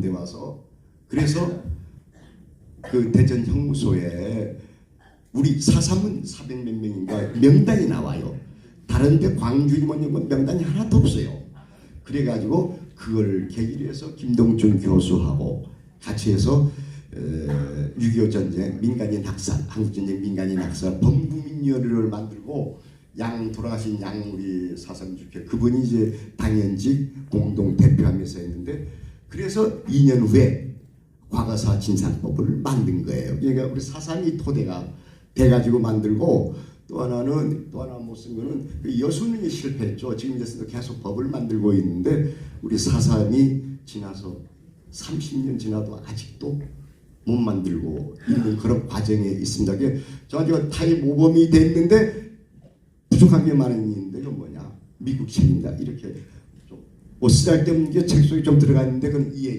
군대 와서 그래서 그 대전 형무소에 우리 사삼은 400몇 명인가 명단이 나와요. 다른데 광주니 뭐니 뭐 명단이 하나도 없어요. 그래가지고 그걸 계기로 해서 김동준 교수하고 같이 해서 6.25 전쟁 민간인 학살, 한국전쟁 민간인 학살 범국민연회를 만들고 양 돌아가신 양 우리 사삼 주교 그분이 이제 당연직 공동 했는데 그래서 2년 후에 과거사 진상법을 만든 거예요. 그러니까 우리 사삼이 토대가 돼가지고 만들고 또 하나는 또 하나 못 쓴 거는 그 여수능이 실패했죠. 지금 이제 계속 법을 만들고 있는데 우리 사삼이 지나서 30년 지나도 아직도 못 만들고 있는 그런 과정에 있습니다. 저한테 타입 모범이 됐는데 부족한 게 많은데 이건 뭐냐 미국 책입니다. 이렇게 좀뭐 쓰잘데없는 게책 속에 좀 들어가 있는데 그건 이해해 주시고